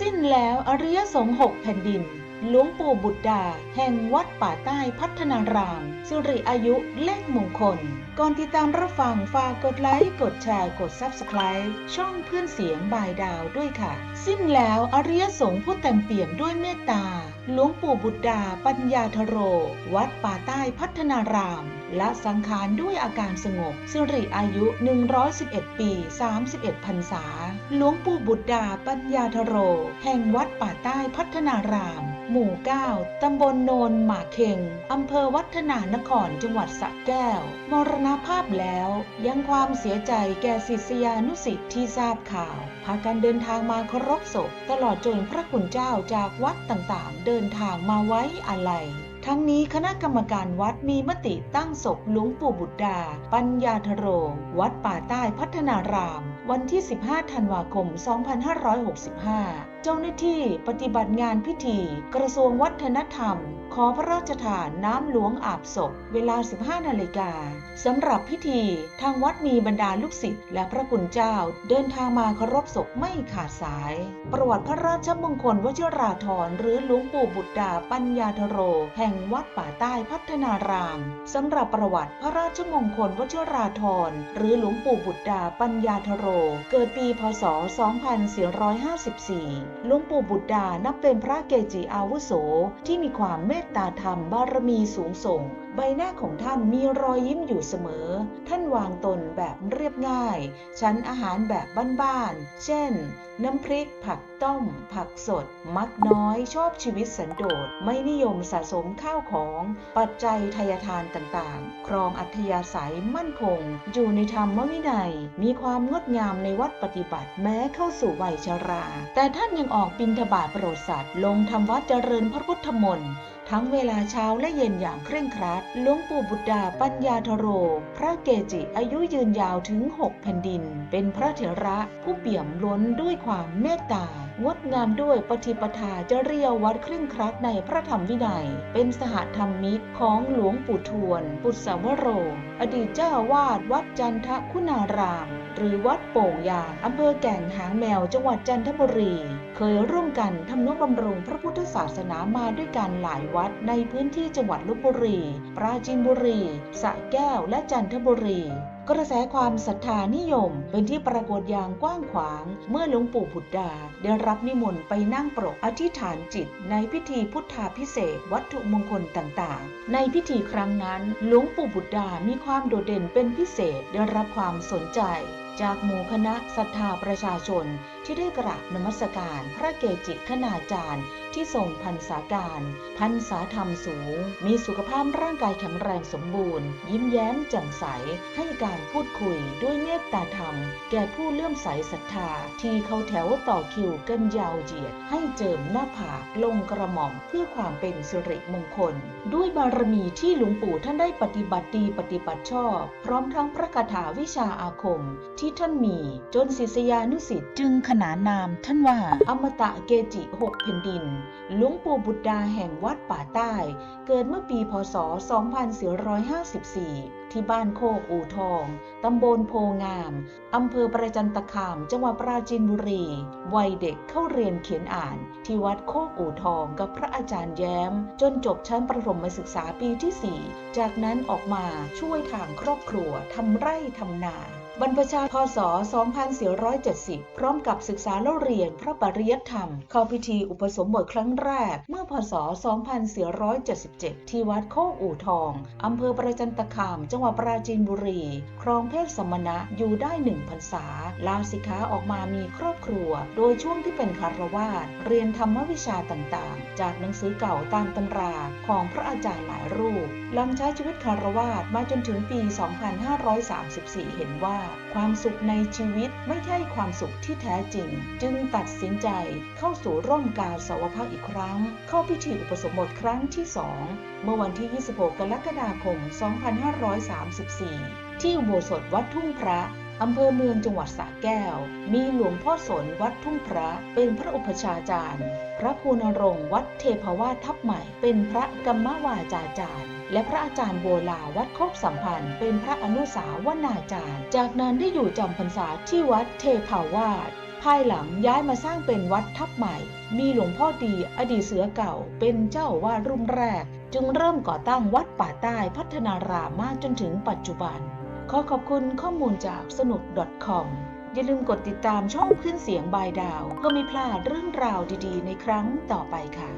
สิ้นแล้วอริยสงฆ์หกแผ่นดิน หลวงปู่บุตรดา แห่งวัดป่าใต้พัฒนาราม สิริอายุเลขมงคล ก่อนติดตามรับฟังฝากกดไลค์ กดแชร์ กด Subscribe ช่องเพื่อนเสียงบายดาวด้วยค่ะ สิ้นแล้วอริยสงฆ์ผู้เต็มเปี่ยมด้วยเมตตา หลวงปู่บุตรดาปัญญาธโร วัดป่าใต้พัฒนาราม และสังขารด้วยอาการสงบ สิริอายุ 111 ปี 31พรรษา หลวงปู่บุตรดาปัญญาธโร แห่งวัดป่าใต้พัฒนาราม หมู่ 9 ตำบลโนนหมาเข่ง อำเภอวัฒนานคร จังหวัดสระแก้ว มรณภาพแล้ว ยังความเสียใจแก่ศิษยานุสิษย์ที่ทราบข่าว พากันเดินทางมาเคารพศพ ตลอดจนพระคุณเจ้าจากวัดต่างๆ เดินทางมาไว้อาลัยทั้งนี้คณะกรรมการวัดมีมติตั้งศพหลวงปู่บุตรดา ปัญญาธโร วัดป่าใต้พัฒนาราม วันที่ 15 ธันวาคม 2565 เจ้าหน้าที่ปฏิบัติงานพิธี กระทรวงวัฒนธรรม ขอพระราชทานน้ำหลวงอาบศพ เวลา 15 นาฬิกาสำหรับพิธีทางวัดมีบรรดาลูกศิษย์และพระคุณเจ้า เดินทางมาเคารพศพไม่ขาดสาย ประวัติพระราชมงคลวชิราธรหรือหลวงปู่บุตรดาปัญญาธโร แห่งวัดป่าใต้พัฒนารามสำหรับประวัติพระราชมงคลวชิราธรหรือหลวงปู่บุตรดาปัญญาธโรเกิดปีพศ 2454 หลวงปู่บุตรดานับเป็นพระเกจิอาวุโสที่มีความเมตตาธรรมบารมีสูงส่ง ใบหน้าของท่านมีรอยยิ้มอยู่เสมอ ท่านวางตนแบบเรียบง่าย ชั้นอาหารแบบบ้านๆ เช่น น้ำพริก ผักต้ม ผักสด มักน้อย ชอบชีวิตสันโดษ ไม่นิยมสะสมข้าวของ ปัจจัยทายทานต่างๆ ครองอัธยาศัยมั่นคง อยู่ในธรรมวินัย มีความงดงามในวัดปฏิบัติแม้เข้าสู่วัยชรา แต่ท่านยังออกบิณฑบาตโปรดสัตว์ ลงทำวัดเจริญพระพุทธมนต์ ทั้งเวลาเช้าและเย็นอย่างเคร่งครัดหลวงปู่บุตรดาปัญญาธโร พระเกจิอายุยืนยาวถึง 6 แผ่นดิน เป็นพระเถระผู้เปี่ยมล้นด้วยความเมตตางดงามด้วยปฏิปทาจริยวัดเคร่งครัดในพระธรรมวินัย เป็นสหธรรมมิกของหลวงปู่ทวน ปุตสวโร อดีตเจ้าวาสวัดจันทคุณาราม หรือวัดโป่งยางอำเภอแก่งหางแมวจังหวัดจันทบุรี เคยร่วมกันทำนุบำรุงพระพุทธศาสนามาด้วยกันหลายวัดในพื้นที่จังหวัดลบบุรี ปราจีนบุรีสระแก้วและจันทบุรี กระแสความศรัทธานิยม เป็นที่ปรากฏอย่างกว้างขวาง เมื่อหลวงปู่พุทธดา ได้รับนิมนต์ไปนั่งปรกอธิษฐานจิต ในพิธีพุทธาพิเศษวัตถุมงคลต่างๆ ในพิธีครั้งนั้นหลวงปู่บุตรดามีความโดดเด่นเป็นพิเศษได้รับความสนใจ จากหมู่คณะศรัทธาประชาชน ที่ได้กราบนมัสการพระเกจิคณาจารย์ที่ทรงพันษาการพันษาธรรมสูง มีสุขภาพร่างกายแข็งแรงสมบูรณ์ ยิ้มแย้มแจ่มใส ให้การพูดคุยด้วยเมตตาธรรม แก่ผู้เลื่อมใสศรัทธา ที่เขาแถวต่อคิวกันยาวเหยียด ให้เจิมหน้าผากลงกระหม่อมเพื่อความเป็นสิริมงคล ด้วยบารมีที่หลวงปู่ท่านได้ปฏิบัติดีปฏิบัติชอบ พร้อมทั้งพระคาถาวิชาอาคมที่ท่านมีจนศิษยานุสิษย์จึงขนานนามท่านว่า อมตะเกจิหกแผ่นดินหลวงปู่บุตรดาแห่งวัดป่าใต้ เกิดเมื่อปีพศ 2454 ที่บ้านโคกอู่ทอง ตำบลโพงาม อำเภอประจันตคาม จังหวัดปราจีนบุรี วัยเด็กเข้าเรียนเขียนอ่าน ที่วัดโคกอู่ทองกับพระอาจารย์แย้ม จนจบชั้นประถมศึกษาปีที่ 4 จากนั้นออกมาช่วยทางครอบครัวทำไร่ทำนา บรรพชาพศ 2470 พร้อมกับศึกษาเล่าเรียนพระปริยัติธรรม เข้าพิธีอุปสมบทครั้งแรก เมื่อพศ 2477 ที่วัดโคกอู่ทอง อำเภอประจันตคาม จังหวัดปราจีนบุรี ครองเพศสมณะอยู่ได้หนึ่งพรรษา ลาสิกขาออกมามีครอบครัว โดยช่วงที่เป็นคารวาสเรียนธรรมวิชาต่างๆ จากหนังสือเก่าตามตำราของพระอาจารย์หลายรูป หลังใช้ชีวิตคารวาสมาจนถึงปี 2534 เห็นว่าความสุขในชีวิตไม่ใช่ความสุขที่แท้จริง จึงตัดสินใจเข้าสู่ร่มกาสาวพักอีกครั้ง เข้าพิธีอุปสมบทครั้งที่สองเมื่อวันที่ 26 กรกฎาคม 2534 ที่อุโบสถวัดทุ่งพระอำเภอเมืองจังหวัดสระแก้ว มีหลวงพ่อสนวัดทุ่งพระเป็นพระอุปชฌาจารย์ พระครูนรงค์วัดเทพาวาทับใหม่ เป็นพระกรรมวาจาจารย์ และพระอาจารย์โบลาวัดโคกสัมพันธ์ เป็นพระอนุสาวนาจารย์ จากนั้นได้อยู่จำพรรษาที่วัดเทพาวาสภายหลังย้ายมาสร้างเป็นวัดทับใหม่ มีหลวงพ่อดีอดีตเสือเก่า เป็นเจ้าวาดรุ่นแรก จึงเริ่มก่อตั้งวัดป่าใต้พัฒนารามมาจนถึงปัจจุบัน ขอขอบคุณข้อมูลจากสนุก .com อย่าลืมกดติดตามช่องขึ้นเสียงบายดาว เพื่อไม่พลาดเรื่องราวดีๆ ในครั้งต่อไปค่ะ